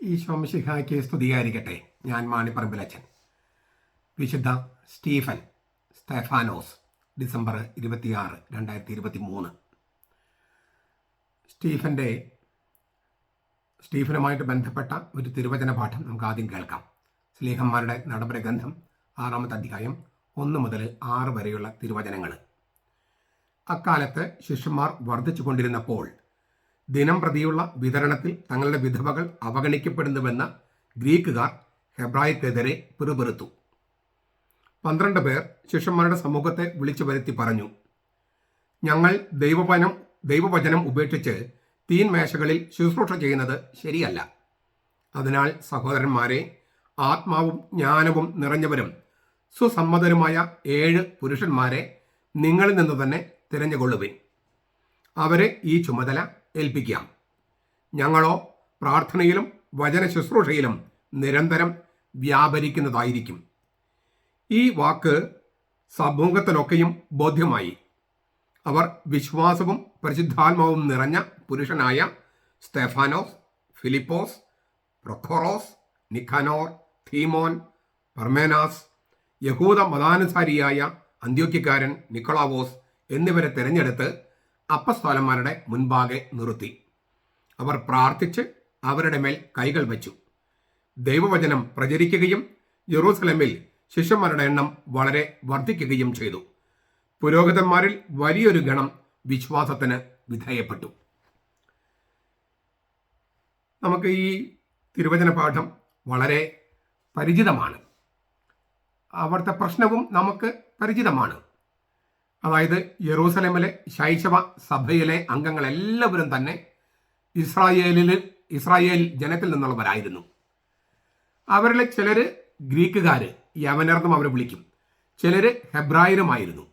ഈ ശോമശിഹായ്ക്ക് സ്തുതിയായിരിക്കട്ടെ ഞാൻ മാണിപ്പറമ്പിലച്ചൻ വിശുദ്ധ സ്റ്റീഫൻ സ്റ്റെഫാനോസ് ഡിസംബർ ഇരുപത്തിയാറ് രണ്ടായിരത്തി ഇരുപത്തി മൂന്ന് സ്റ്റീഫന്റെ സ്റ്റീഫനുമായിട്ട് ബന്ധപ്പെട്ട ഒരു തിരുവചന പാഠം നമുക്ക് ആദ്യം കേൾക്കാം. സ്ലീഹന്മാരുടെ നടപടി ആറാമത്തെ അധ്യായം ഒന്ന് മുതൽ ആറ് വരെയുള്ള തിരുവചനങ്ങൾ. അക്കാലത്ത് ശിഷ്യന്മാർ വർദ്ധിച്ചു കൊണ്ടിരുന്നപ്പോൾ ദിനം പ്രതിയുള്ള വിതരണത്തിൽ തങ്ങളുടെ വിധവകൾ അവഗണിക്കപ്പെടുന്നുവെന്ന ഗ്രീക്കുകാർ ഹെബ്രായക്കെതിരെ പിറുപിറുത്തു. പന്ത്രണ്ട് പേർ ശിഷ്യന്മാരുടെ സമൂഹത്തെ വിളിച്ചു വരുത്തി പറഞ്ഞു ഞങ്ങൾ ദൈവവനം ദൈവവചനം ഉപേക്ഷിച്ച് തീൻ മേശകളിൽ ശുശ്രൂഷ ചെയ്യുന്നത് ശരിയല്ല. അതിനാൽ സഹോദരന്മാരെ ആത്മാവും ജ്ഞാനവും നിറഞ്ഞവരും സുസമ്മതരുമായ ഏഴ് പുരുഷന്മാരെ നിങ്ങളിൽ നിന്ന് തന്നെ തിരഞ്ഞുകൊള്ളുവിൻ. അവരെ ഈ ചുമതല ഏൽപ്പിക്കാം. ഞങ്ങളോ പ്രാർത്ഥനയിലും വചന ശുശ്രൂഷയിലും നിരന്തരം വ്യാപരിക്കുന്നതായിരിക്കും. ഈ വാക്ക് സമൂഹത്തിലൊക്കെയും ബോധ്യമായി. അവർ വിശ്വാസവും പരിശുദ്ധാത്മാവും നിറഞ്ഞ പുരുഷനായ സ്റ്റെഫാനോസ് ഫിലിപ്പോസ് പ്രൊഖോറോസ് നിഖാനോർ തീമോൻ പർമേനാസ് യഹൂദ മതാനുസാരിയായ അന്ത്യോക്യക്കാരൻ നിക്കോളാവോസ് എന്നിവരെ തിരഞ്ഞെടുത്ത് അപ്പസ്തോലന്മാരുടെ മുൻപാകെ നിർത്തി. അവർ പ്രാർത്ഥിച്ച് അവരുടെ മേൽ കൈകൾ വച്ചു. ദൈവവചനം പ്രചരിക്കുകയും ജെറൂസലമിൽ ശിഷ്യന്മാരുടെ എണ്ണം വളരെ വർദ്ധിക്കുകയും ചെയ്തു. പുരോഹിതന്മാരിൽ വലിയൊരു ഗണം വിശ്വാസത്തിന് വിധേയപ്പെട്ടു. നമുക്ക് ഈ തിരുവചന പാഠം വളരെ പരിചിതമാണ്. അവിടുത്തെ പ്രശ്നവും നമുക്ക് പരിചിതമാണ്. അതായത് യെറൂസലേമിലെ ശൈശവ സഭയിലെ അംഗങ്ങളെല്ലാവരും തന്നെ ഇസ്രായേലിൽ ഇസ്രായേൽ ജനത്തിൽ നിന്നുള്ളവരായിരുന്നു. അവരിലെ ചിലർ ഗ്രീക്കുകാർ യവനർന്നും അവരെ വിളിക്കും. ചിലർ ഹെബ്രായരുമായിരുന്നു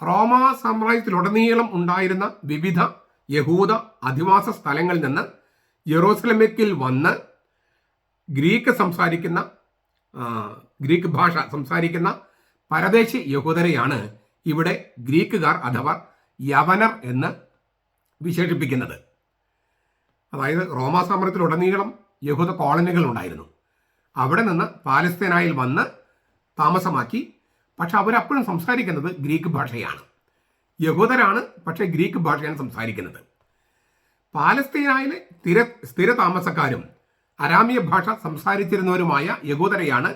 റോമാ സാമ്രാജ്യത്തിലുടനീളം ഉണ്ടായിരുന്ന വിവിധ യഹൂദ അധിവാസ സ്ഥലങ്ങളിൽ നിന്ന് യെറൂസലമിക്കിൽ വന്ന് ഗ്രീക്ക് സംസാരിക്കുന്ന ഗ്രീക്ക് ഭാഷ സംസാരിക്കുന്ന പരദേശി യഹൂദരെയാണ് ഇവിടെ ഗ്രീക്കുകാർ അഥവാ യവനർ എന്ന് വിശേഷിപ്പിക്കുന്നത്. അതായത് റോമാ സാമ്രാജ്യത്തിലുടനീളം യഹൂദ കോളനികൾ ഉണ്ടായിരുന്നു. അവിടെ നിന്ന് പാലസ്തീനായിൽ വന്ന് താമസമാക്കി. പക്ഷെ അവരപ്പോഴും സംസാരിക്കുന്നത് ഗ്രീക്ക് ഭാഷയാണ്. യഹൂദരാണ് പക്ഷേ ഗ്രീക്ക് ഭാഷയാണ് സംസാരിക്കുന്നത്. പാലസ്തീനായിലെ സ്ഥിര സ്ഥിര താമസക്കാരും അരാമിയ ഭാഷ സംസാരിച്ചിരുന്നവരുമായ യഹൂദരെയാണ്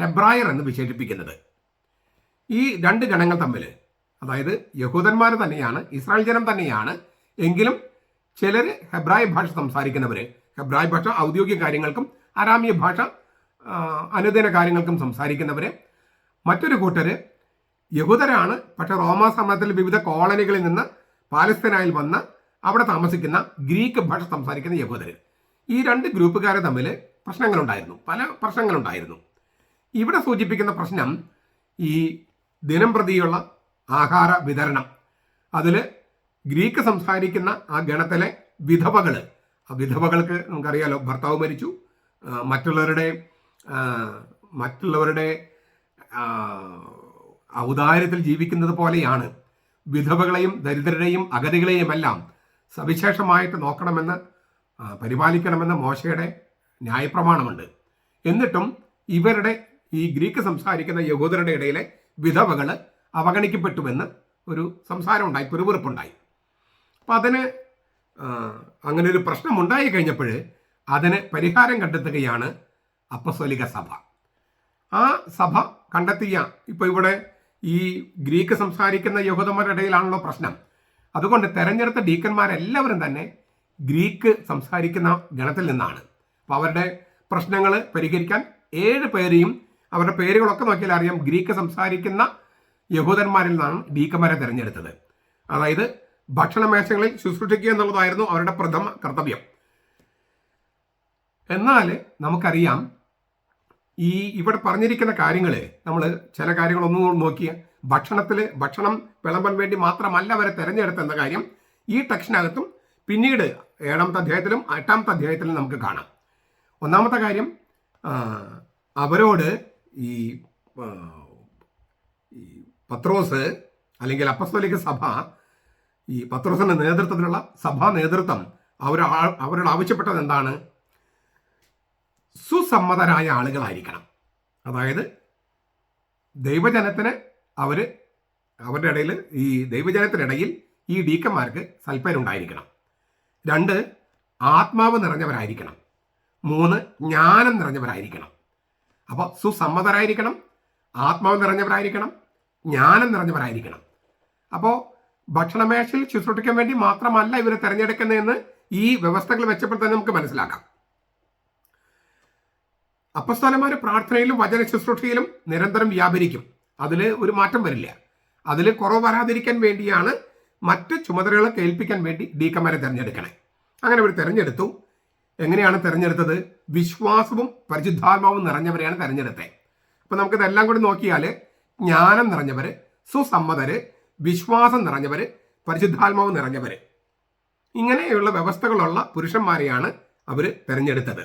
ഹെബ്രായർ എന്ന് വിശേഷിപ്പിക്കുന്നത്. ഈ രണ്ട് ഗണങ്ങൾ തമ്മിൽ. അതായത് യഹൂദന്മാർ തന്നെയാണ് ഇസ്രായേൽ ജനം തന്നെയാണ്. എങ്കിലും ചിലർ ഹെബ്രായ ഭാഷ സംസാരിക്കുന്നവർ ഹെബ്രായ ഭാഷ ഔദ്യോഗിക കാര്യങ്ങൾക്കും അരാമിയ ഭാഷ അനുദിന കാര്യങ്ങൾക്കും സംസാരിക്കുന്നവർ മറ്റൊരു കൂട്ടർ യഹൂദരാണ് പക്ഷേ റോമാ സമയത്തിൽ വിവിധ കോളനികളിൽ നിന്ന് പാലസ്തീനായിൽ വന്ന് അവിടെ താമസിക്കുന്ന ഗ്രീക്ക് ഭാഷ സംസാരിക്കുന്ന യഹൂദർ ഈ രണ്ട് ഗ്രൂപ്പുകാരെ തമ്മിൽ പ്രശ്നങ്ങളുണ്ടായിരുന്നു പല പ്രശ്നങ്ങളുണ്ടായിരുന്നു. ഇവിടെ സൂചിപ്പിക്കുന്ന പ്രശ്നം ഈ ദിനം പ്രതിയുള്ള ആഹാര വിതരണം. അതിൽ ഗ്രീക്ക് സംസാരിക്കുന്ന ആ ഗണത്തിലെ വിധവകൾ ആ വിധവകൾക്ക് നമുക്കറിയാലോ ഭർത്താവ് മരിച്ചു. മറ്റുള്ളവരുടെ മറ്റുള്ളവരുടെ ഔദാര്യത്തിൽ ജീവിക്കുന്നത് പോലെയാണ്. വിധവകളെയും ദരിദ്രരെയും അഗതികളെയും എല്ലാം സവിശേഷമായിട്ട് നോക്കണമെന്ന് പരിപാലിക്കണമെന്ന് മോശയുടെ ന്യായപ്രമാണമുണ്ട്. എന്നിട്ടും ഇവരുടെ ഈ ഗ്രീക്ക് സംസാരിക്കുന്ന യഹൂദരുടെ ഇടയിലെ വിധവകൾ അവഗണിക്കപ്പെട്ടുവെന്ന് ഒരു സംസാരമുണ്ടായി പിറുപിറുപ്പുണ്ടായി. അപ്പം അതിന് അങ്ങനെ ഒരു പ്രശ്നം ഉണ്ടായി കഴിഞ്ഞപ്പോൾ അതിന് പരിഹാരം കണ്ടെത്തുകയാണ് അപ്പസ്വലിക സഭ. ആ സഭ കണ്ടെത്തിയ ഇപ്പോൾ ഇവിടെ ഈ ഗ്രീക്ക് സംസാരിക്കുന്ന യഹൂദന്മാരുടെ ഇടയിലാണല്ലോ പ്രശ്നം. അതുകൊണ്ട് തെരഞ്ഞെടുത്ത ഡീക്കന്മാരെല്ലാവരും തന്നെ ഗ്രീക്ക് സംസാരിക്കുന്ന ഗണത്തിൽ നിന്നാണ്. അപ്പോൾ അവരുടെ പ്രശ്നങ്ങൾ പരിഹരിക്കാൻ ഏഴ് പേരെയും അവരുടെ പേരുകളൊക്കെ നോക്കിയാൽ അറിയാം. ഗ്രീക്ക് സംസാരിക്കുന്ന യഹൂദന്മാരിൽ നിന്നാണ് ഡീക്കന്മാരെ തിരഞ്ഞെടുത്തത്. അതായത് ഭക്ഷണമേശങ്ങളിൽ ശുശ്രൂഷിക്കുക എന്നുള്ളതായിരുന്നു അവരുടെ പ്രഥമ കർത്തവ്യം. എന്നാൽ നമുക്കറിയാം ഈ ഇവിടെ പറഞ്ഞിരിക്കുന്ന കാര്യങ്ങൾ നമ്മൾ ചില കാര്യങ്ങൾ കാര്യങ്ങളൊന്നും നോക്കിയ ഭക്ഷണത്തിൽ ഭക്ഷണം വിളമ്പാൻ വേണ്ടി മാത്രമല്ല അവരെ തിരഞ്ഞെടുത്തെന്ന കാര്യം ഈ ടെക്സ്റ്റിനകത്തും പിന്നീട് ഏഴാമത്തെ അധ്യായത്തിലും എട്ടാമത്തെ അധ്യായത്തിലും നമുക്ക് കാണാം. ഒന്നാമത്തെ കാര്യം അവരോട് ഈ ഈ പത്രോസ് അല്ലെങ്കിൽ അപ്പസ്തോലിക സഭ ഈ പത്രോസിന്റെ നേതൃത്വത്തിലുള്ള സഭാ നേതൃത്വം അവർ അവരോട് ആവശ്യപ്പെട്ടത് എന്താണ്? സുസമ്മതരായ ആളുകളായിരിക്കണം. അതായത് ദൈവജനത്തിന് അവർ അവരുടെ ഇടയിൽ ഈ ദൈവജനത്തിനിടയിൽ ഈ ഡീക്കന്മാർക്ക് സൽപ്പേരുണ്ടായിരിക്കണം രണ്ട് ആത്മാവ് നിറഞ്ഞവരായിരിക്കണം. മൂന്ന് ജ്ഞാനം നിറഞ്ഞവരായിരിക്കണം. അപ്പോൾ സുസമ്മതരായിരിക്കണം ആത്മാവ് നിറഞ്ഞവരായിരിക്കണം ജ്ഞാനം നിറഞ്ഞവരായിരിക്കണം. അപ്പോൾ ഭക്ഷണമേശയിൽ ശുശ്രൂഷിക്കാൻ വേണ്ടി മാത്രമല്ല ഇവരെ തിരഞ്ഞെടുക്കുന്നതെന്ന് ഈ വ്യവസ്ഥകൾ വെച്ചപ്പോൾ തന്നെ നമുക്ക് മനസ്സിലാക്കാം. അപ്പസ്തോലന്മാർ പ്രാർത്ഥനയിലും വചന ശുശ്രൂഷയിലും നിരന്തരം വ്യാപരിക്കും. അതിൽ ഒരു മാറ്റം വരില്ല. അതിൽ കുറവ് വരാതിരിക്കാൻ വേണ്ടിയാണ് മറ്റ് ചുമതലകളെ കേൾപ്പിക്കാൻ വേണ്ടി ഡീക്കന്മാരെ തിരഞ്ഞെടുക്കണേ. അങ്ങനെ അവർ തിരഞ്ഞെടുത്തു. എങ്ങനെയാണ് തിരഞ്ഞെടുത്തത്? വിശ്വാസവും പരിശുദ്ധാത്മാവും നിറഞ്ഞവരെയാണ് തെരഞ്ഞെടുത്തത്. അപ്പൊ നമുക്ക് ഇതെല്ലാം കൂടി നോക്കിയാൽ ജ്ഞാനം നിറഞ്ഞവർ സുസമ്മതര് വിശ്വാസം നിറഞ്ഞവർ പരിശുദ്ധാത്മാവ് നിറഞ്ഞവർ ഇങ്ങനെയുള്ള വ്യവസ്ഥകളുള്ള പുരുഷന്മാരെയാണ് അവർ തിരഞ്ഞെടുത്തത്.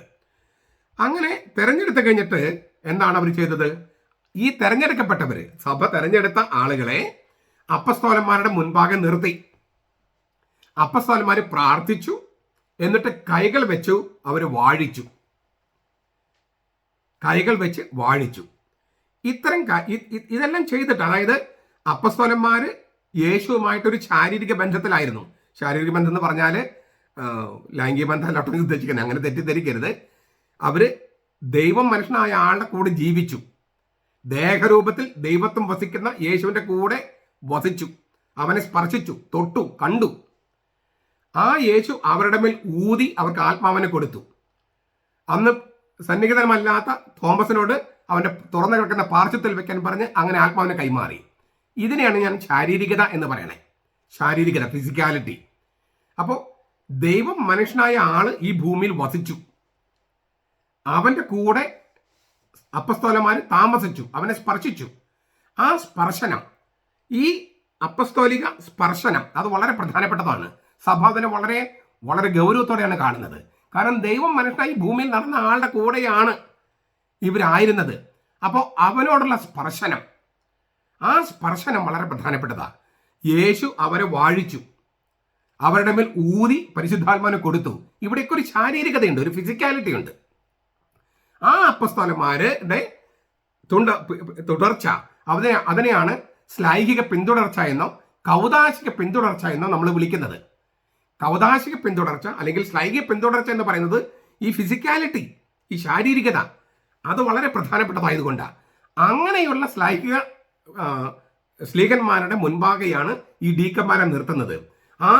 അങ്ങനെ തിരഞ്ഞെടുത്ത് കഴിഞ്ഞിട്ട് എന്താണ് അവർ ചെയ്തത്? ഈ തെരഞ്ഞെടുക്കപ്പെട്ടവർ സഭ തെരഞ്ഞെടുത്ത ആളുകളെ അപ്പസ്തോലന്മാരുടെ മുൻപാകെ നിർത്തി. അപ്പസ്തോലന്മാർ പ്രാർത്ഥിച്ചു എന്നിട്ട് കൈകൾ വെച്ചു അവർ വാഴിച്ചു. കൈകൾ വെച്ച് വാഴിച്ചു. ഇത്തരം ഇതെല്ലാം ചെയ്തിട്ട് അതായത് അപ്പസ്തോലന്മാർ യേശുവുമായിട്ടൊരു ശാരീരിക ബന്ധത്തിലായിരുന്നു. ശാരീരിക ബന്ധം എന്ന് പറഞ്ഞാൽ ലൈംഗിക ബന്ധം ഒട്ടും ഉദ്ദേശിക്കുന്നത്. അങ്ങനെ തെറ്റിദ്ധരിക്കരുത്. അവർ ദൈവം മനുഷ്യനായ ആളുടെ കൂടെ ജീവിച്ചു. ദേഹരൂപത്തിൽ ദൈവത്വം വസിക്കുന്ന യേശുവിന്റെ കൂടെ വസിച്ചു. അവനെ സ്പർശിച്ചു തൊട്ടു കണ്ടു. ആ യേശു അവരുടെ മേൽ ഊതി അവർക്ക് ആത്മാവനെ കൊടുത്തു. അന്ന് സന്നിഹിതമല്ലാത്ത തോമസിനോട് അവന്റെ തുറന്നു കിടക്കുന്ന പാർശ്വത്തിൽ വെക്കാൻ പറഞ്ഞ് അങ്ങനെ ആത്മാവിനെ കൈമാറി. ഇതിനെയാണ് ഞാൻ ശാരീരികത എന്ന് പറയണേ. ശാരീരികത ഫിസിക്കാലിറ്റി അപ്പോൾ ദൈവം മനുഷ്യനായ ആൾ ഈ ഭൂമിയിൽ വസിച്ചു. അവന്റെ കൂടെ അപ്പസ്തോലന്മാർ താമസിച്ചു. അവനെ സ്പർശിച്ചു. ആ സ്പർശനം ഈ അപ്പസ്തോലിക സ്പർശനം അത് വളരെ പ്രധാനപ്പെട്ടതാണ്. സഭ അതിനെ വളരെ വളരെ ഗൗരവത്തോടെയാണ് കാണുന്നത്. കാരണം ദൈവം മനുഷ്യനായി ഭൂമിയിൽ നടന്ന ആളുടെ കൂടെയാണ് ഇവരായിരുന്നത്. അപ്പോൾ അവനോടുള്ള സ്പർശനം. ആ സ്പർശനം വളരെ പ്രധാനപ്പെട്ടതാണ് യേശു അവരെ വാഴിച്ചു. അവരുടെ മേൽ ഊതി പരിശുദ്ധാത്മാവിനെ കൊടുത്തു. ഇവിടെയൊക്കെ ഒരു ശാരീരികതയുണ്ട് ഒരു ഫിസിക്കാലിറ്റി ഉണ്ട്. ആ അപ്പസ്തോലന്മാരുടെ തുണ്ട തുടർച്ച അതിനെ അതിനെയാണ് ശ്ലൈഹിക പിന്തുടർച്ച എന്നോ കൗതാശിക പിന്തുടർച്ച എന്നോ നമ്മൾ വിളിക്കുന്നത്. കൗതാശിക പിന്തുടർച്ച അല്ലെങ്കിൽ ശ്ലൈഹിക പിന്തുടർച്ച എന്ന് പറയുന്നത് ഈ ഫിസിക്കാലിറ്റി ഈ ശാരീരികത അത് വളരെ പ്രധാനപ്പെട്ടതായതുകൊണ്ടാണ് അങ്ങനെയുള്ള ശ്ലൈഹിക ആ, സ്ലീഹന്മാരുടെ മുൻപാകെയാണ് ഈ ഡീക്കന്മാരെ നിർത്തുന്നത്. ആ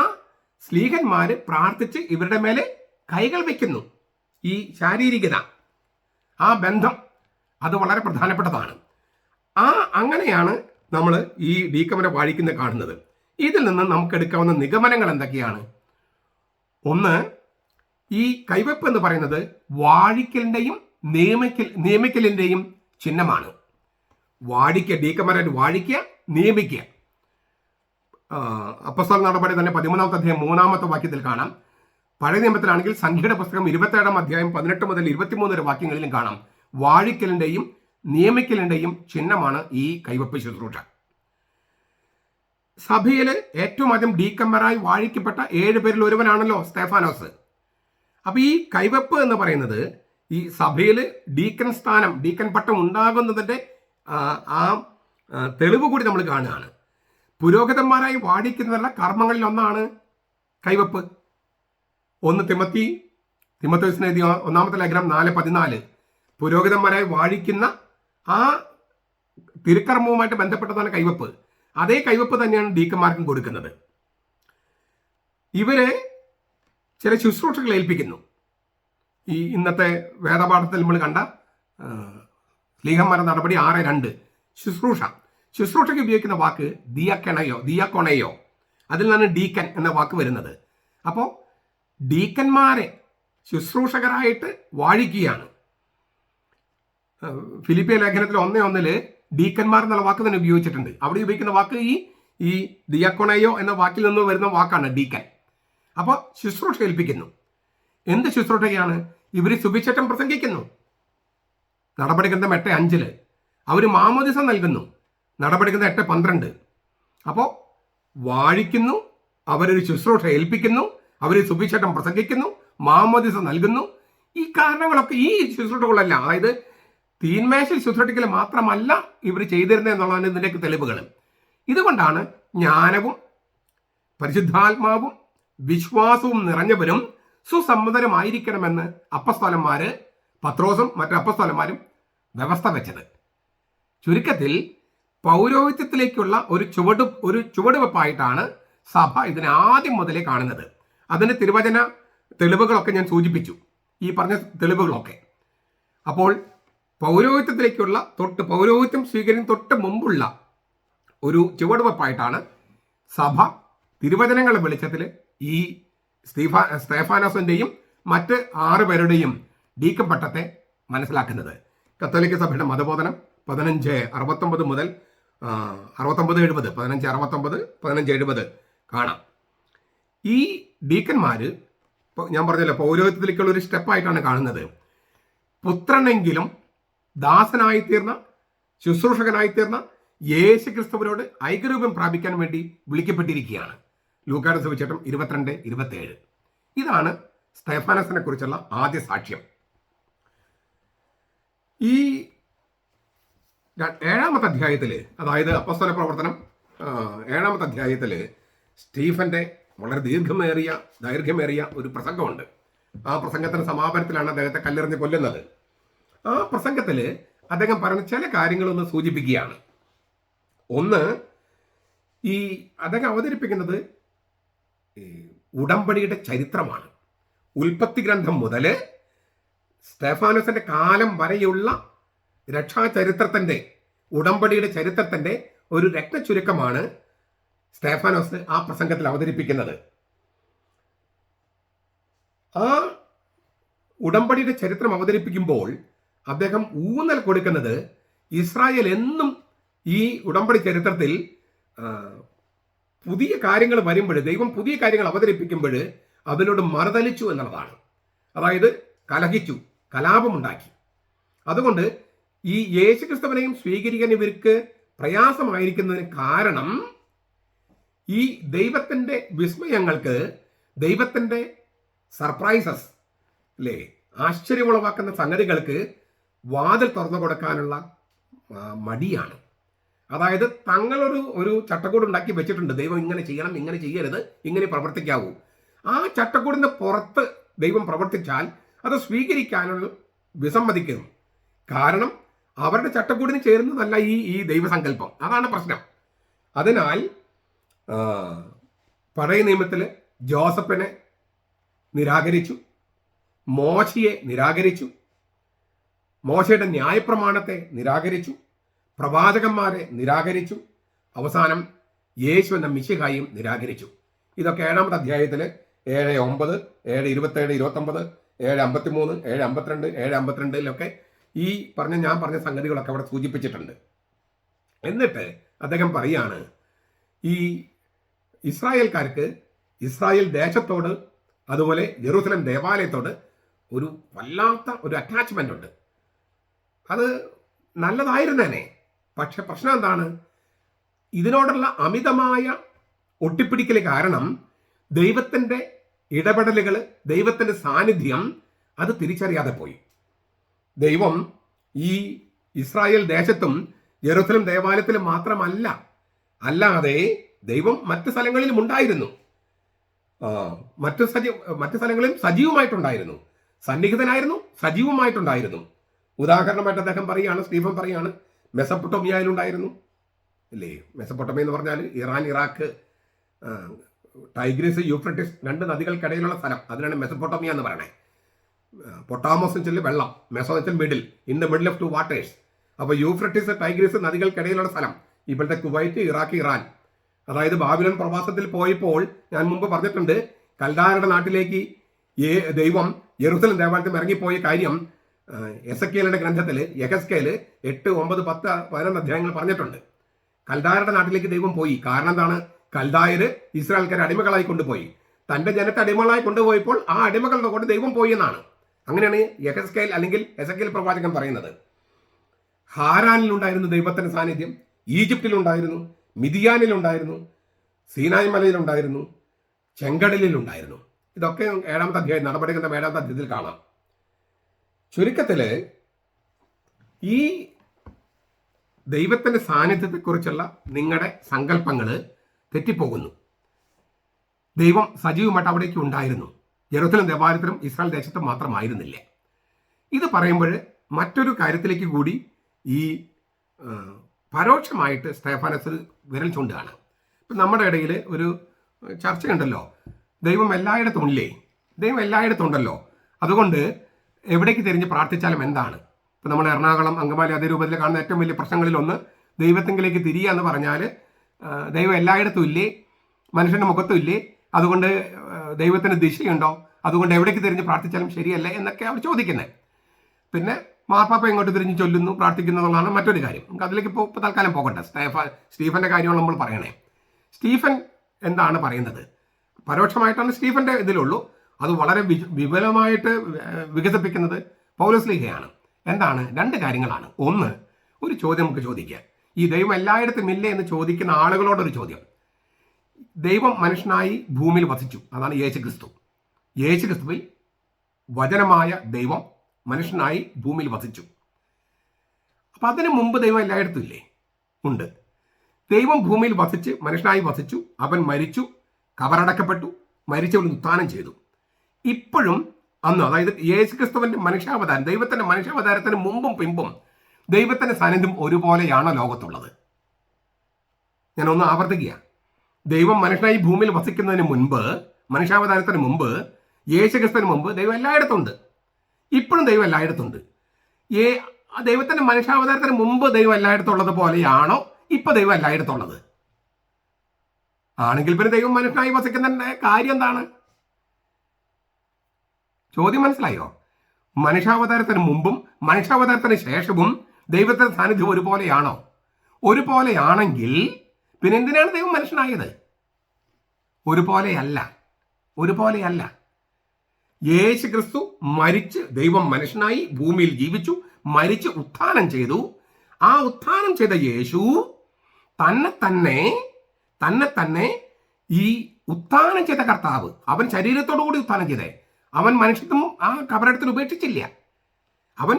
സ്ലീഹന്മാർ പ്രാർത്ഥിച്ച് ഇവരുടെ മേലെ കൈകൾ വയ്ക്കുന്നു. ഈ ശാരീരികത ആ ബന്ധം അത് വളരെ പ്രധാനപ്പെട്ടതാണ്. ആ അങ്ങനെയാണ് നമ്മൾ ഈ ഡീക്കമനെ വാഴിക്കുന്ന കാണുന്നത്. ഇതിൽ നിന്ന് നമുക്ക് എടുക്കാവുന്ന നിഗമനങ്ങൾ എന്തൊക്കെയാണ്? ഒന്ന് ഈ കൈവെപ്പ് എന്ന് പറയുന്നത് വാഴിക്കലിന്റെയും നിയമിക്കൽ നിയമിക്കലിന്റെയും ചിഹ്നമാണ്. വാഴിക്കുക ഡീക്കമാരായിട്ട് വാഴിക്കുക നിയമിക്കുക. അപ്പസ്തോല നടപടി തന്നെ പതിമൂന്നാമത്തെ അധ്യായം മൂന്നാമത്തെ വാക്യത്തിൽ കാണാം. പഴയ നിയമത്തിലാണെങ്കിൽ സംഖ്യയുടെ പുസ്തകം ഇരുപത്തേഴാം അധ്യായം പതിനെട്ട് മുതൽ ഇരുപത്തിമൂന്ന് വരെ വാക്യങ്ങളിലും കാണാം. വാഴിക്കലിന്റെയും നിയമിക്കലിന്റെയും ചിഹ്നമാണ് ഈ കൈവപ്പ് ശുശ്രൂഷ. സഭയിൽ ഏറ്റവും ആദ്യം ഡീക്കമ്പറായി വാഴിക്കപ്പെട്ട ഏഴ് പേരിൽ ഒരുവനാണല്ലോ സ്തേഫാനോസ് അപ്പോൾ ഈ കൈവപ്പ് എന്ന് പറയുന്നത് ഈ സഭയിൽ ഡീക്കൻ സ്ഥാനം ഡീക്കൻ പട്ടം ഉണ്ടാകുന്നതിന്റെ ആ, തെളിവ് കൂടി നമ്മൾ കാണുകയാണ്. പുരോഹിതന്മാരായി വാഴിക്കുന്നതല്ല കർമ്മങ്ങളിൽ ഒന്നാണ് കൈവപ്പ്. ഒന്ന് തിമത്തി തിമത്തോസിന് എഴുതിയ ഒന്നാമത്തെ ലേഖനം നാല് പതിനാല്. പുരോഹിതന്മാരായി വാഴിക്കുന്ന ആ തിരുക്കർമ്മവുമായിട്ട് ബന്ധപ്പെട്ടതാണ് കൈവപ്പ്. അതേ കൈവപ്പ് തന്നെയാണ് ഡീക്കന്മാർക്കും കൊടുക്കുന്നത്. ഇവരെ ചില ശുശ്രൂഷകൾ ഏൽപ്പിക്കുന്നു. ഈ ഇന്നത്തെ വേദപാഠത്തിൽ നമ്മൾ കണ്ട ലീഹന്മാരുടെ നടപടി ആറ് രണ്ട്. ശുശ്രൂഷ. ശുശ്രൂഷയ്ക്ക് ഉപയോഗിക്കുന്ന വാക്ക് ദിയക്കണയോ ദിയക്കൊണയോ അതിൽ നിന്നാണ് ഡീക്കൻ എന്ന വാക്ക് വരുന്നത്. അപ്പോൾ ഡീക്കന്മാരെ ശുശ്രൂഷകരായിട്ട് വാഴിക്കുകയാണ്. ഫിലിപ്പിയ ലേഖനത്തിൽ ഒന്നേ ഒന്നിൽ ഡീക്കന്മാർ എന്നുള്ള വാക്ക് തന്നെ ഉപയോഗിച്ചിട്ടുണ്ട്. അവിടെ ഉപയോഗിക്കുന്ന വാക്ക് ഈ ഈ ദിയക്കൊണയോ എന്ന വാക്കിൽ നിന്ന് വരുന്ന വാക്കാണ് ഡീക്കൻ. അപ്പോൾ ശുശ്രൂഷ ഏൽപ്പിക്കുന്നു. എന്ത് ശുശ്രൂഷയാണ്? ഇവർ സുഭിക്ഷേറ്റം പ്രസംഗിക്കുന്നു. നടപടി ഗ്രന്ഥം എട്ട് അഞ്ചിൽ. അവർ മാമോദിസം നൽകുന്നു. നടപടി ഗ്രന്ഥം എട്ട് പന്ത്രണ്ട്. അപ്പോൾ വാഴിക്കുന്നു അവരൊരു ശുശ്രൂഷ ഏൽപ്പിക്കുന്നു അവർ സുഭിക്ഷേറ്റം പ്രസംഗിക്കുന്നു മാമോദിസം നൽകുന്നു. ഈ കാരണങ്ങളൊക്കെ ഈ ശുശ്രൂഷകളല്ല അതായത് തീന്മേശയിൽ ശുശ്രൂഷിക്കൽ മാത്രമല്ല ഇവർ ചെയ്തിരുന്നത് എന്നുള്ളതാണ് ഇതിന്റെയൊക്കെ തെളിവുകൾ. ഇതുകൊണ്ടാണ് ജ്ഞാനവും പരിശുദ്ധാത്മാവും വിശ്വാസവും നിറഞ്ഞവരും സുസമ്മതരമായിരിക്കണമെന്ന് അപ്പസ്തോലന്മാര് പത്രോസും മറ്റു അപ്പസ്തോലന്മാരും വ്യവസ്ഥ വെച്ചത്. ചുരുക്കത്തിൽ പൗരോഹിത്യത്തിലേക്കുള്ള ഒരു ചുവട് ഒരു ചുവടുവെപ്പായിട്ടാണ് സഭ ഇതിനെ ആദ്യം മുതലേ കാണുന്നത്. അതിന്റെ തിരുവചന തെളിവുകളൊക്കെ ഞാൻ സൂചിപ്പിച്ചു. ഈ പറഞ്ഞ തെളിവുകളൊക്കെ. അപ്പോൾ പൗരോഹിത്യത്തിലേക്കുള്ള തൊട്ട് പൗരോഹിത്യം സ്വീകരിക്കുന്ന തൊട്ട് മുമ്പുള്ള ഒരു ചുവടുവെപ്പായിട്ടാണ് സഭ തിരുവചനങ്ങളുടെ വെളിച്ചത്തിൽ ഈ സ്റ്റീഫാ മറ്റ് ആറ് പേരുടെയും ഡീക്കം പട്ടത്തെ മനസ്സിലാക്കുന്നത്. കത്തോലിക്ക സഭയുടെ മതബോധനം പതിനഞ്ച് അറുപത്തൊമ്പത് മുതൽ അറുപത്തൊമ്പത് എഴുപത് പതിനഞ്ച് അറുപത്തൊമ്പത് പതിനഞ്ച് എഴുപത് കാണാം. ഈ ഡീക്കന്മാർ ഞാൻ പറഞ്ഞല്ലോ പൗരോഹിത്യത്തിലേക്കുള്ള ഒരു സ്റ്റെപ്പായിട്ടാണ് കാണുന്നത്. പുത്രനെങ്കിലും ദാസനായിത്തീർന്ന ശുശ്രൂഷകനായിത്തീർന്ന യേശു ക്രിസ്തുവിനോട് ഐക്യരൂപം പ്രാപിക്കാൻ വേണ്ടി വിളിക്കപ്പെട്ടിരിക്കുകയാണ്. ലൂക്കാട് സുവിശേഷം ഇരുപത്തിരണ്ട് ഇരുപത്തേഴ് ഇതാണ് സ്തേഫാനസിനെ കുറിച്ചുള്ള ആദ്യ സാക്ഷ്യം. ഈ ഏഴാമത്തെ അധ്യായത്തിൽ അതായത് അപ്പസ്തല പ്രവർത്തനം ഏഴാമത്തെ അധ്യായത്തിൽ സ്റ്റീഫന്റെ വളരെ ദീർഘമേറിയ ദൈർഘ്യമേറിയ ഒരു പ്രസംഗമുണ്ട്. ആ പ്രസംഗത്തിന്റെ സമാപനത്തിലാണ് അദ്ദേഹത്തെ കല്ലെറിഞ്ഞ് കൊല്ലുന്നത്. ആ പ്രസംഗത്തിൽ അദ്ദേഹം പറഞ്ഞ ചില കാര്യങ്ങളൊന്ന് സൂചിപ്പിക്കുകയാണ്. ഒന്ന് ഈ അദ്ദേഹം അവതരിപ്പിക്കുന്നത് ഉടമ്പടിയുടെ ചരിത്രമാണ്. ഉൽപ്പത്തി ഗ്രന്ഥം മുതൽ സ്റ്റെഫാനോസിന്റെ കാലം വരെയുള്ള രക്ഷാചരിത്രത്തിന്റെ ഉടമ്പടിയുടെ ചരിത്രത്തിന്റെ ഒരു രക്തചുരുക്കമാണ് സ്റ്റെഫാനോസ് ആ പ്രസംഗത്തിൽ അവതരിപ്പിക്കുന്നത്. ആ ഉടമ്പടിയുടെ ചരിത്രം അവതരിപ്പിക്കുമ്പോൾ അദ്ദേഹം ഊന്നൽ കൊടുക്കുന്നത് ഇസ്രായേൽ എന്നും ഈ ഉടമ്പടി ചരിത്രത്തിൽ പുതിയ കാര്യങ്ങൾ വരുമ്പോൾ ദൈവം പുതിയ കാര്യങ്ങൾ അവതരിപ്പിക്കുമ്പോൾ അതിനോട് മറുതലിച്ചു എന്നുള്ളതാണ്. അതായത് കലഹിച്ചു കലാപമുണ്ടാക്കി. അതുകൊണ്ട് ഈ യേശുക്രിസ്തുവിനെയും സ്വീകരിക്കാൻ ഇവർക്ക് പ്രയാസമായിരിക്കുന്നതിന് കാരണം ഈ ദൈവത്തിന്റെ വിസ്മയങ്ങൾക്ക് ദൈവത്തിന്റെ സർപ്രൈസസ് അല്ലേ ആശ്ചര്യമുളവാക്കുന്ന സംഗതികൾക്ക് വാതിൽ തുറന്നു കൊടുക്കാനുള്ള മടിയാണ്. അതായത് തങ്ങളൊരു ഒരു ചട്ടക്കൂട് ഉണ്ടാക്കി വെച്ചിട്ടുണ്ട്. ദൈവം ഇങ്ങനെ ചെയ്യണം ഇങ്ങനെ ചെയ്യരുത് ഇങ്ങനെ പ്രവർത്തിക്കാവൂ. ആ ചട്ടക്കൂടിന് പുറത്ത് ദൈവം പ്രവർത്തിച്ചാൽ അത് സ്വീകരിക്കാനുള്ള വിസമ്മതിക്കുന്നു കാരണം അവരുടെ ചട്ടക്കൂടിന് ചേരുന്നതല്ല ഈ ഈ ദൈവസങ്കല്പം. അതാണ് പ്രശ്നം. അതിനാൽ പഴയ നിയമത്തിൽ ജോസഫിനെ നിരാകരിച്ചു മോശിയെ നിരാകരിച്ചു മോശയുടെ ന്യായപ്രമാണത്തെ നിരാകരിച്ചു. പ്രവാചകന്മാരെ നിരാകരിച്ചു. അവസാനം യേശു എന്ന മിശിഹായും നിരാകരിച്ചു. ഇതൊക്കെ ഏഴാമത്തെ അധ്യായത്തിൽ ഏഴ് ഒമ്പത് ഏഴ് ഇരുപത്തേഴ് ഇരുപത്തൊമ്പത് ഏഴ് അമ്പത്തിമൂന്ന് ഏഴ് അമ്പത്തിരണ്ട് ഏഴ് അമ്പത്തിരണ്ടിലൊക്കെ ഈ പറഞ്ഞ ഞാൻ പറഞ്ഞ സംഗതികളൊക്കെ അവിടെ സൂചിപ്പിച്ചിട്ടുണ്ട്. എന്നിട്ട് അദ്ദേഹം പറയാണ് ഈ ഇസ്രായേൽക്കാർക്ക് ഇസ്രായേൽ ദേശത്തോട് അതുപോലെ ജെറൂസലം ദേവാലയത്തോട് ഒരു വല്ലാത്ത ഒരു അറ്റാച്ച്മെന്റ് ഉണ്ട്. അത് നല്ലതായിരുന്നേനെ. പക്ഷെ പ്രശ്നം എന്താണ്? ഇതിനോടുള്ള അമിതമായ ഒട്ടിപ്പിടിക്കൽ കാരണം ദൈവത്തിന്റെ ഇടപെടലുകൾ ദൈവത്തിന്റെ സാന്നിധ്യം അത് തിരിച്ചറിയാതെ പോയി. ദൈവം ഈ ഇസ്രായേൽ ദേശത്തും ജെറുസലം ദേവാലയത്തിലും മാത്രമല്ല അല്ലാതെ ദൈവം മറ്റ് സ്ഥലങ്ങളിലും ഉണ്ടായിരുന്നു. മറ്റു സജീവ മറ്റു സ്ഥലങ്ങളിലും സജീവമായിട്ടുണ്ടായിരുന്നു. സന്നിഹിതനായിരുന്നു സജീവമായിട്ടുണ്ടായിരുന്നു. ഉദാഹരണമായിട്ട് അദ്ദേഹം പറയുകയാണ് സ്റ്റീഫൻ പറയുകയാണ് മെസപ്പൊട്ടോമിയയിലുണ്ടായിരുന്നു അല്ലേ? മെസപ്പൊട്ടോമിയ എന്ന് പറഞ്ഞാൽ ഇറാൻ ഇറാഖ് ടൈഗ്രീസ് യൂഫ്രട്ടിസ് രണ്ട് നദികൾക്കിടയിലുള്ള സ്ഥലം. അതിനാണ് മെസപ്പൊട്ടോമിയ എന്ന് പറയണേ. പൊട്ടാമോസ് വെച്ചാൽ വെള്ളം മെസോ വെച്ചാൽ middle in the middle of two waters. അപ്പോൾ യൂഫ്രട്ടിസ് ടൈഗ്രീസ് നദികൾക്കിടയിലുള്ള സ്ഥലം. ഇപ്പോഴത്തെ കുവൈറ്റ് ഇറാഖ് ഇറാൻ. അതായത് ബാബിലൻ പ്രവാസത്തിൽ പോയപ്പോൾ ഞാൻ മുമ്പ് പറഞ്ഞിട്ടുണ്ട് കൽദാരുടെ നാട്ടിലേക്ക് ദൈവം യെറുസലം ദേവാലയത്തിൽ ഇറങ്ങിപ്പോയ കാര്യം എസക്കേലിന്റെ ഗ്രന്ഥത്തിൽ യഹസ്കേൽ എട്ട് ഒമ്പത് പത്ത് പതിനൊന്ന് അധ്യായങ്ങൾ പറഞ്ഞിട്ടുണ്ട്. കൽദാരുടെ നാട്ടിലേക്ക് ദൈവം പോയി. കാരണം എന്താണ്? കൽദായര് ഇസ്രായേൽക്കാരെ അടിമകളായി കൊണ്ടുപോയി. തന്റെ ജനത്തെ അടിമകളായി കൊണ്ടുപോയപ്പോൾ ആ അടിമകളുടെ കൊണ്ട് ദൈവം പോയി എന്നാണ്. അങ്ങനെയാണ് യഹസ്കേൽ അല്ലെങ്കിൽ എസക്കേൽ പ്രവാചകൻ പറയുന്നത്. ഹാരാനിലുണ്ടായിരുന്നു ദൈവത്തിന്റെ സാന്നിധ്യം. ഈജിപ്തിലുണ്ടായിരുന്നു മിതിയാനിലുണ്ടായിരുന്നു സീനായ് മലയിലുണ്ടായിരുന്നു ചെങ്കടലിലുണ്ടായിരുന്നു ഇതൊക്കെ ഏഴാമത്തെ അധ്യായം നടപടികളുടെ ഏഴാമത്തെ അധ്യായത്തിൽ കാണാം. ചുരുക്കത്തിൽ ഈ ദൈവത്തിന്റെ സാന്നിധ്യത്തെക്കുറിച്ചുള്ള നിങ്ങളുടെ സങ്കല്പങ്ങൾ തെറ്റിപ്പോകുന്നു. ദൈവം സജീവമായിട്ട് അവിടേക്ക് ഉണ്ടായിരുന്നു. ജെറുസലം ദേവാലയത്തിലും ഇസ്രായേൽ ദേശത്തും മാത്രമായിരുന്നില്ല. ഇത് പറയുമ്പോൾ മറ്റൊരു കാര്യത്തിലേക്ക് കൂടി ഈ പരോക്ഷമായിട്ട് സ്റ്റേഫാനസ് വിരൽ ചൂണ്ടുകയാണ്. ഇപ്പം നമ്മുടെ ഇടയിൽ ഒരു ചർച്ചയുണ്ടല്ലോ. ദൈവം എല്ലായിടത്തും ഇല്ലേ? ദൈവം എല്ലായിടത്തും ഉണ്ടല്ലോ. അതുകൊണ്ട് എവിടേക്ക് തിരിഞ്ഞ് പ്രാർത്ഥിച്ചാലും എന്താണ്? ഇപ്പം നമ്മൾ എറണാകുളം അങ്കമാലി അതേ രൂപത്തിൽ കാണുന്ന ഏറ്റവും വലിയ പ്രശ്നങ്ങളിലൊന്ന് ദൈവത്തെങ്കിലേക്ക് തിരിയുക എന്ന് പറഞ്ഞാൽ ദൈവം എല്ലായിടത്തും ഇല്ലേ? മനുഷ്യന്റെ മുഖത്തും ഇല്ലേ? അതുകൊണ്ട് ദൈവത്തിന് ദിശയുണ്ടോ? അതുകൊണ്ട് എവിടേക്ക് തിരിഞ്ഞ് പ്രാർത്ഥിച്ചാലും ശരിയല്ല എന്നൊക്കെ അവർ ചോദിക്കുന്നത് പിന്നെ മാർപ്പാപ്പ ഇങ്ങോട്ട് തിരിഞ്ഞ് ചൊല്ലുന്നു പ്രാർത്ഥിക്കുന്നു എന്നുള്ളതാണ് മറ്റൊരു കാര്യം. നമുക്ക് അതിലേക്ക് ഇപ്പോൾ ഇപ്പോൾ തൽക്കാലം പോകട്ടെ. സ്റ്റേഫ സ്റ്റീഫന്റെ കാര്യമാണ് നമ്മൾ പറയണേ. സ്റ്റീഫൻ എന്താണ് പറയുന്നത്? പരോക്ഷമായിട്ടാണ് സ്റ്റീഫന്റെ ഇതിലുള്ളൂ. അത് വളരെ വിപുലമായിട്ട് വികസിപ്പിക്കുന്നത് പൗലോസ് ലീഹയാണ് എന്താണ്? രണ്ട് കാര്യങ്ങളാണ്. ഒന്ന് ഒരു ചോദ്യം നമുക്ക് ചോദിക്കുക. ഈ ദൈവം എല്ലായിടത്തും ഇല്ലേ എന്ന് ചോദിക്കുന്ന ആളുകളോടൊരു ചോദ്യം. ദൈവം മനുഷ്യനായി ഭൂമിയിൽ വസിച്ചു. അതാണ് യേശു ക്രിസ്തു യേശു ക്രിസ്തുവിൽ വചനമായ ദൈവം മനുഷ്യനായി ഭൂമിയിൽ വസിച്ചു. അപ്പം അതിനു മുമ്പ് ദൈവം എല്ലായിടത്തും ഇല്ലേ? ഉണ്ട്. ദൈവം ഭൂമിയിൽ വസിച്ച് മനുഷ്യനായി വസിച്ചു. അവൻ മരിച്ചു കബറടക്കപ്പെട്ടു മരിച്ചവൻ ഉത്ഥാനം ചെയ്തു. ഇപ്പോഴും അന്ന് അതായത് യേശു ക്രിസ്തുവിന്റെ മനുഷ്യാവതാരം ദൈവത്തിന്റെ മനുഷ്യാവതാരത്തിന് മുമ്പും പിമ്പും ദൈവത്തിന്റെ സാന്നിധ്യം ഒരുപോലെയാണ് ലോകത്തുള്ളത്. ഞാൻ ഒന്ന് ആവർത്തിക്കുക. ദൈവം മനുഷ്യനായി ഭൂമിയിൽ വസിക്കുന്നതിന് മുൻപ് മനുഷ്യാവതാരത്തിന് മുമ്പ് യേശു ക്രിസ്തുവിന് മുമ്പ് ദൈവം എല്ലായിടത്തും ഉണ്ട് ഇപ്പോഴും ദൈവം എല്ലായിടത്തും ഉണ്ട് ഏ ദൈവത്തിന്റെ മനുഷ്യാവതാരത്തിന് മുമ്പ് ദൈവം എല്ലായിടത്തും ഉള്ളത് പോലെയാണോ ഇപ്പൊ ദൈവം എല്ലായിടത്തും ഉള്ളത് ആണെങ്കിൽ പിന്നെ ദൈവം മനുഷ്യനായി വസിക്കുന്നതിന്റെ കാര്യം എന്താണ്? ചോദ്യം മനസ്സിലായോ? മനുഷ്യാവതാരത്തിന് മുമ്പും മനുഷ്യാവതാരത്തിന് ശേഷവും ദൈവത്തിന്റെ സാന്നിധ്യം ഒരുപോലെയാണോ? ഒരുപോലെയാണെങ്കിൽ പിന്നെ എന്തിനാണ് ദൈവം മനുഷ്യനായത്? ഒരുപോലെയല്ല. ഒരുപോലെയല്ല. യേശു ക്രിസ്തു മരിച്ച് ദൈവം മനുഷ്യനായി ഭൂമിയിൽ ജീവിച്ചു മരിച്ച് ഉത്ഥാനം ചെയ്തു. ആ ഉത്ഥാനം ചെയ്ത യേശു തന്നെ തന്നെ തന്നെ തന്നെ ഈ ഉത്ഥാനം ചെയ്ത കർത്താവ് അവൻ ശരീരത്തോടു കൂടി ഉത്ഥാനം ചെയ്തേ. അവൻ മനുഷ്യത്വം ആ കബറടത്തിൽ ഉപേക്ഷിച്ചില്ല. അവൻ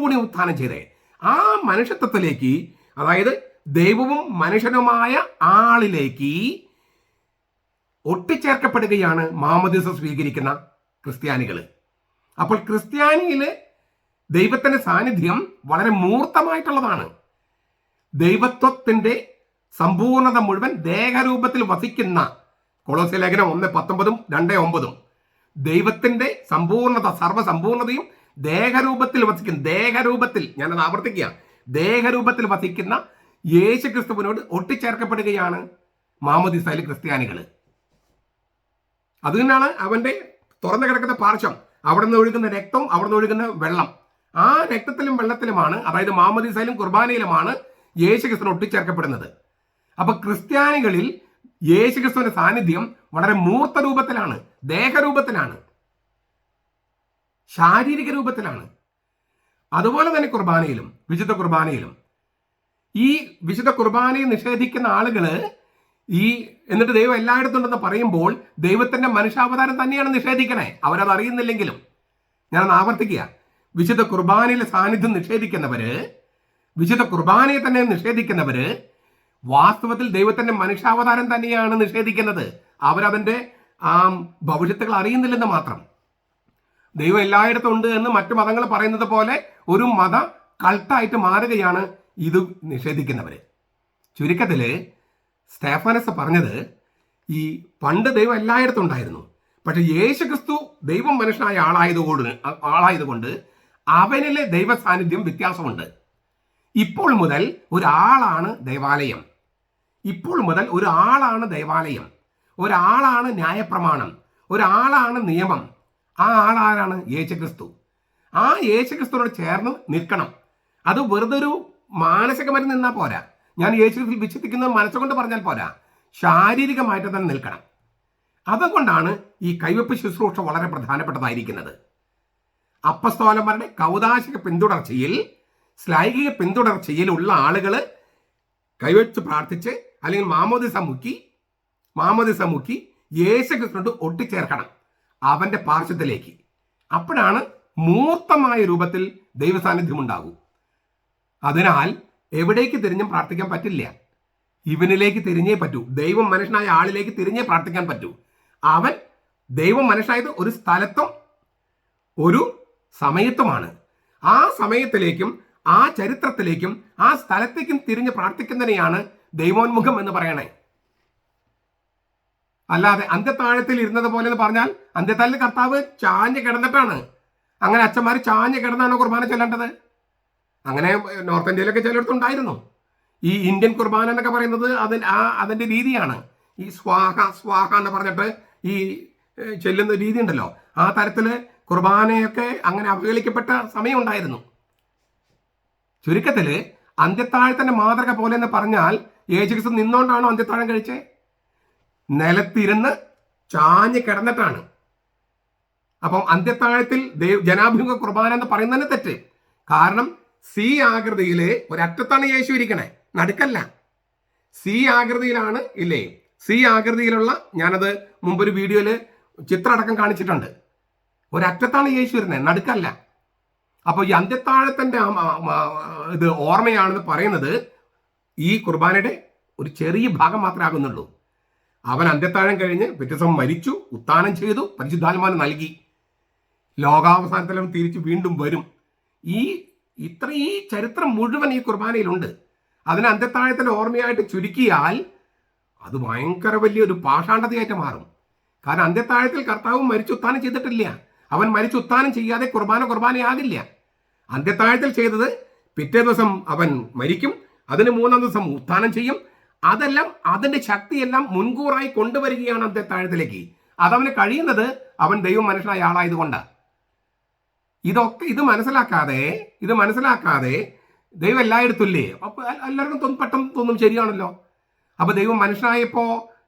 കൂടി ഉത്ഥാനം ചെയ്തേ. ആ മനുഷ്യത്വത്തിലേക്ക് അതായത് ദൈവവും മനുഷ്യനുമായ ആളിലേക്ക് ഒട്ടിച്ചേർക്കപ്പെടുകയാണ് മാമദിസ സ്വീകരിക്കുന്ന ക്രിസ്ത്യാനികൾ അപ്പോൾ ക്രിസ്ത്യാനിയിൽ ദൈവത്തിന്റെ സാന്നിധ്യം വളരെ മൂർത്തമായിട്ടുള്ളതാണ്. ദൈവത്വത്തിന്റെ സമ്പൂർണത മുഴുവൻ ദേഹരൂപത്തിൽ വസിക്കുന്ന കൊളോസ്യ ലേഖനം ഒന്ന് പത്തൊമ്പതും രണ്ട് ഒമ്പതും. ദൈവത്തിന്റെ സമ്പൂർണത സർവസമ്പൂർണതയും ദേഹരൂപത്തിൽ വസിക്കുന്ന ദേഹരൂപത്തിൽ ഞാനത് ആവർത്തിക്കുക. ദേഹരൂപത്തിൽ വസിക്കുന്ന യേശു ക്രിസ്തുവിനോട് ഒട്ടിച്ചേർക്കപ്പെടുകയാണ് മാമോദിസയിലെ ക്രിസ്ത്യാനികൾ അതുതന്നെയാണ് അവന്റെ തുറന്നു കിടക്കുന്ന പാർശ്വം അവിടെ നിന്ന് ഒഴുകുന്ന രക്തവും അവിടെ നിന്ന് ഒഴുകുന്ന വെള്ളം. ആ രക്തത്തിലും വെള്ളത്തിലുമാണ് അതായത് മാമോദിസയിലും കുർബാനയിലുമാണ് യേശു ക്രിസ്തു ഒട്ടിച്ചേർക്കപ്പെടുന്നത്. അപ്പൊ ക്രിസ്ത്യാനികളിൽ യേശു ക്രിസ്തുവിന്റെ സാന്നിധ്യം വളരെ മൂർത്ത രൂപത്തിലാണ് ദേഹരൂപത്തിലാണ് ശാരീരിക രൂപത്തിലാണ്. അതുപോലെ തന്നെ കുർബാനയിലും വിശുദ്ധ കുർബാനയിലും. ഈ വിശുദ്ധ കുർബാനയെ നിഷേധിക്കുന്ന ആളുകൾ ഈ എന്നിട്ട് ദൈവം എല്ലായിടത്തും ഉണ്ടെന്ന് പറയുമ്പോൾ ദൈവത്തിന്റെ മനുഷ്യാവതാരം തന്നെയാണ് നിഷേധിക്കണേ. അവരത് അറിയുന്നില്ലെങ്കിലും. ഞാനത് ആവർത്തിക്കുക. വിശുദ്ധ കുർബാനയിലെ സാന്നിധ്യം നിഷേധിക്കുന്നവര് വിശുദ്ധ കുർബാനയെ തന്നെ നിഷേധിക്കുന്നവര് വാസ്തവത്തിൽ ദൈവത്തിന്റെ മനുഷ്യാവതാരം തന്നെയാണ് നിഷേധിക്കുന്നത്. അവരതിന്റെ ആ ഭവിഷ്യത്തുകൾ അറിയുന്നില്ലെന്ന് മാത്രം. ദൈവം എല്ലായിടത്തും ഉണ്ട് എന്ന് മറ്റു മതങ്ങൾ പറയുന്നത് പോലെ ഒരു മത കൾട്ടായിട്ട് മാറുകയാണ് ഇത് നിഷേധിക്കുന്നവര്. ചുരുക്കത്തിൽ സ്റ്റേഫാനസ് പറഞ്ഞത് ഈ പണ്ട് ദൈവം എല്ലായിടത്തും ഉണ്ടായിരുന്നു. പക്ഷെ യേശു ക്രിസ്തു ദൈവം മനുഷ്യനായ ആളായതുകൊണ്ട് ആളായതുകൊണ്ട് അവനിലെ ദൈവ സാന്നിധ്യം വ്യത്യാസമുണ്ട്. ഇപ്പോൾ മുതൽ ഒരാളാണ് ദൈവാലയം. ഇപ്പോൾ മുതൽ ഒരാളാണ് ദൈവാലയം. ഒരാളാണ് ന്യായപ്രമാണം. ഒരാളാണ് നിയമം. ആ ആളാരാണ് യേശുക്രിസ്തു. ആ യേശുക്രിസ്തുവിനോട് ചേർന്ന് നിൽക്കണം. അത് വെറുതെ ഒരു മാനസികമായിട്ട് നിന്നാൽ പോരാ. ഞാൻ യേശുക്രിസ്തു വിശ്വസിക്കുന്നത് മനസ്സുകൊണ്ട് പറഞ്ഞാൽ പോരാ. ശാരീരികമായിട്ട് തന്നെ നിൽക്കണം. അതുകൊണ്ടാണ് ഈ കൈവപ്പ് ശുശ്രൂഷ വളരെ പ്രധാനപ്പെട്ടതായിരിക്കുന്നത്. അപ്പസ്തോലന്മാരുടെ കൗതാശിക പിന്തുടർച്ചയിൽ ശ്ലൈകിക പിന്തുടർച്ചയിലുള്ള ആളുകൾ കൈവച്ച് പ്രാർത്ഥിച്ച് അല്ലെങ്കിൽ മാമോദിസ മുക്കി മാമോദിസ മുക്കി യേശു ക്രിസ്തുണ്ട് ഒട്ടിച്ചേർക്കണം അവന്റെ പാർശ്വത്തിലേക്ക്. അപ്പോഴാണ് മൂർത്തമായ രൂപത്തിൽ ദൈവസാന്നിധ്യം ഉണ്ടാകൂ അതിനാൽ എവിടേക്ക് തിരിഞ്ഞും പ്രാർത്ഥിക്കാൻ പറ്റില്ല. ഇവനിലേക്ക് തിരിഞ്ഞേ പറ്റൂ. ദൈവം മനുഷ്യനായ ആളിലേക്ക് തിരിഞ്ഞേ പ്രാർത്ഥിക്കാൻ പറ്റൂ. അവൻ ദൈവം മനുഷ്യനായത് ഒരു സ്ഥലത്തും ഒരു സമയത്തുമാണ്. ആ സമയത്തിലേക്കും ആ ചരിത്രത്തിലേക്കും ആ സ്ഥലത്തേക്കും തിരിഞ്ഞ് പ്രാർത്ഥിക്കുന്നതിനെയാണ് ദൈവോന്മുഖം എന്ന് പറയണേ. അല്ലാതെ അന്ത്യത്താഴത്തിൽ ഇരുന്നത് പോലെ എന്ന് പറഞ്ഞാൽ അന്ത്യത്താഴിൽ കർത്താവ് ചാഞ്ഞ് കിടന്നിട്ടാണ്. അങ്ങനെ അച്ഛന്മാർ ചാഞ്ഞ് കിടന്നാണ് കുർബാന ചൊല്ലേണ്ടത്? അങ്ങനെ നോർത്ത് ഇന്ത്യയിലൊക്കെ ചിലയിടത്തുണ്ടായിരുന്നു. ഈ ഇന്ത്യൻ കുർബാന എന്നൊക്കെ പറയുന്നത് അതിന് ആ അതിന്റെ രീതിയാണ്. ഈ സ്വാഹ സ്വാഹ എന്ന് പറഞ്ഞിട്ട് ഈ ചെല്ലുന്ന രീതി ഉണ്ടല്ലോ ആ തരത്തിൽ കുർബാനയൊക്കെ അങ്ങനെ അവഹേളിക്കപ്പെട്ട സമയമുണ്ടായിരുന്നു. ചുരുക്കത്തിൽ അന്ത്യത്താഴത്തിന്റെ മാതൃക പോലെ എന്ന് പറഞ്ഞാൽ യേശുക്രിസ്തു നിന്നുകൊണ്ടാണോ അന്ത്യത്താഴം കഴിച്ചേ? നിലത്തിരുന്ന് ചാഞ്ഞ് കിടന്നിട്ടാണ്. അപ്പം അന്ത്യത്താഴത്തിൽ ദൈവ ജനാഭിമുഖ കുർബാന എന്ന് പറയുന്നതിന് തെറ്റ്. കാരണം സി ആകൃതിയിലെ ഒരറ്റത്താണ് യേശു ഇരിക്കണേ. നടുക്കല്ല. സി ആകൃതിയിലാണ് ഇല്ലേ? സി ആകൃതിയിലുള്ള ഞാനത് മുമ്പൊരു വീഡിയോയിൽ ചിത്രം അടക്കം കാണിച്ചിട്ടുണ്ട്. ഒരറ്റത്താണ് യേശു വരുന്നത് നടുക്കല്ല. അപ്പോൾ ഈ ആ- ഇത് ഓർമ്മയാണെന്ന് പറയുന്നത് ഈ കുർബാനയുടെ ഒരു ചെറിയ ഭാഗം മാത്രമേ ആകുന്നുള്ളൂ. അവൻ അന്ത്യത്താഴം കഴിഞ്ഞ് ദിവസം മരിച്ചു ഉത്താനം ചെയ്തു പരിശുദ്ധാത്മാന് നൽകി. ലോകാവസാനത്തിലും തിരിച്ചു വീണ്ടും വരും. ഈ ഇത്ര ഈ ചരിത്രം മുഴുവൻ ഈ കുർബാനയിലുണ്ട്. അതിന് അന്ത്യത്താഴത്തിന്റെ ഓർമ്മയായിട്ട് ചുരുക്കിയാൽ അത് ഭയങ്കര വലിയൊരു പാഷാണ്ഡതയായിട്ട് മാറും. കാരണം അന്ത്യത്താഴത്തിൽ കർത്താവും മരിച്ചു ഉത്താനം ചെയ്തിട്ടില്ല. അവൻ മരിച്ചു ഉത്താനം ചെയ്യാതെ കുർബാന കുർബാനയാകില്ല. അന്ത്യത്താഴത്തിൽ ചെയ്തത് പിറ്റേ ദിവസം അവൻ മരിക്കും അതിന് മൂന്നാം ദിവസം ഉത്ഥാനം ചെയ്യും. അതെല്ലാം അതിന്റെ ശക്തിയെല്ലാം മുൻകൂറായി കൊണ്ടുവരികയാണ് അന്ത്യത്താഴത്തിലേക്ക്. അതവന് കഴിയുന്നത് അവൻ ദൈവം മനുഷ്യനായ ആളായതുകൊണ്ടാണ് ഇതൊക്കെ ഇത് മനസ്സിലാക്കാതെ ഇത് മനസ്സിലാക്കാതെ ദൈവം എല്ലായിടത്തും ഇല്ലേ? അപ്പൊ എല്ലാവർക്കും പെട്ടെന്ന് തോന്നും ശരിയാണല്ലോ. അപ്പൊ ദൈവം മനുഷ്യനായപ്പോ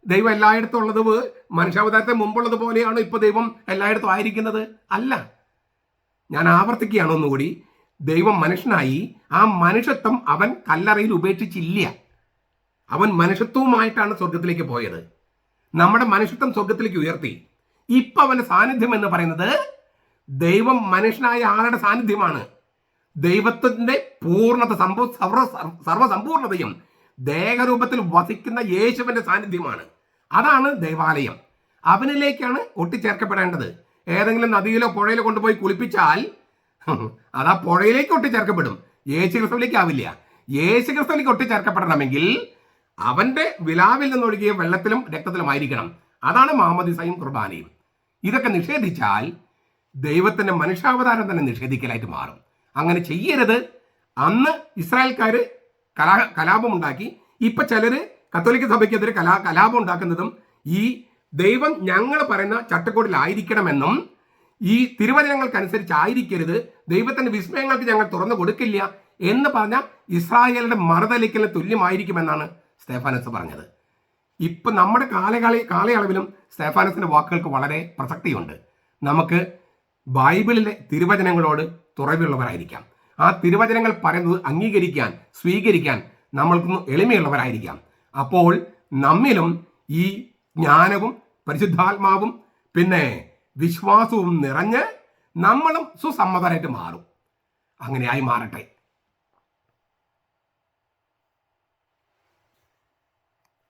ദൈവം എല്ലായിടത്തും ഉള്ളത് മനുഷ്യാവതാരത്തെ മുമ്പുള്ളത് പോലെയാണോ ഇപ്പൊ ദൈവം എല്ലായിടത്തും ആയിരിക്കുന്നത്? അല്ല. ഞാൻ ആവർത്തിക്കുകയാണ് ഒന്നുകൂടി. ദൈവം മനുഷ്യനായി ആ മനുഷ്യത്വം അവൻ കല്ലറയിൽ ഉപേക്ഷിച്ചില്ല. അവൻ മനുഷ്യത്വവുമായിട്ടാണ് സ്വർഗത്തിലേക്ക് പോയത്. നമ്മുടെ മനുഷ്യത്വം സ്വർഗത്തിലേക്ക് ഉയർത്തി. ഇപ്പൊ അവന്റെ സാന്നിധ്യം എന്ന് പറയുന്നത് ദൈവം മനുഷ്യനായ ആളുടെ സാന്നിധ്യമാണ്. ദൈവത്തിന്റെ പൂർണത സംഭവ സർവ സർവസമ്പൂർണതയും ദേഹരൂപത്തിൽ വസിക്കുന്ന യേശുവിന്റെ സാന്നിധ്യമാണ്. അതാണ് ദേവാലയം. അവനിലേക്കാണ് ഒട്ടിച്ചേർക്കപ്പെടേണ്ടത്. ഏതെങ്കിലും നദിയിലോ പുഴയിലോ കൊണ്ടുപോയി കുളിപ്പിച്ചാൽ അത് ആ പുഴയിലേക്ക് ഒട്ടിച്ചേർക്കപ്പെടും. യേശു ക്രിസ്തുവിലേക്ക് ആവില്ല യേശു ക്രിസ്തുവിലേക്ക് ഒട്ടിച്ചേർക്കപ്പെടണമെങ്കിൽ അവന്റെ വിലാവിൽ നിന്നൊഴുകിയ വെള്ളത്തിലും രക്തത്തിലുമായിരിക്കണം അതാണ് മാമദിസയും കുർബാനയും. ഇതൊക്കെ നിഷേധിച്ചാൽ ദൈവത്തിന്റെ മനുഷ്യാവതാരം തന്നെ നിഷേധിക്കലായിട്ട് മാറും. അങ്ങനെ ചെയ്യരുത്. അന്ന് ഇസ്രായേൽക്കാര് കലാ കലാപം ഉണ്ടാക്കി ഇപ്പൊ ചിലര് കത്തോലിക്ക സഭയ്ക്കെതിരെ കലാ കലാപം ഉണ്ടാക്കുന്നതും ഈ ദൈവം ഞങ്ങൾ പറയുന്ന ചട്ടക്കൂടിലായിരിക്കണമെന്നും ഈ തിരുവചനങ്ങൾക്കനുസരിച്ച് ആയിരിക്കരുത് ദൈവത്തിന്റെ വിസ്മയങ്ങൾക്ക് ഞങ്ങൾ തുറന്നു കൊടുക്കില്ല എന്ന് പറഞ്ഞ ഇസ്രായേലിന്റെ മറുതലിക്കലിന് തുല്യമായിരിക്കുമെന്നാണ് സ്തേഫാനസ് പറഞ്ഞത്. ഇപ്പൊ നമ്മുടെ കാലകളി കാലയളവിലും സ്തേഫാനസിന്റെ വാക്കുകൾക്ക് വളരെ പ്രസക്തിയുണ്ട്. നമുക്ക് ബൈബിളിലെ തിരുവചനങ്ങളോട് തുറവിയുള്ളവരായിരിക്കാം ആ തിരുവചനങ്ങൾ പറയുന്നത് അംഗീകരിക്കാൻ സ്വീകരിക്കാൻ നമ്മൾക്കൊന്ന് എളിമയുള്ളവരായിരിക്കാം. അപ്പോൾ നമ്മിലും ഈ ജ്ഞാനവും പരിശുദ്ധാത്മാവും പിന്നെ വിശ്വാസവും നിറഞ്ഞ് നമ്മളും സുസമ്മതരായിട്ട് മാറും. അങ്ങനെയായി മാറട്ടെ.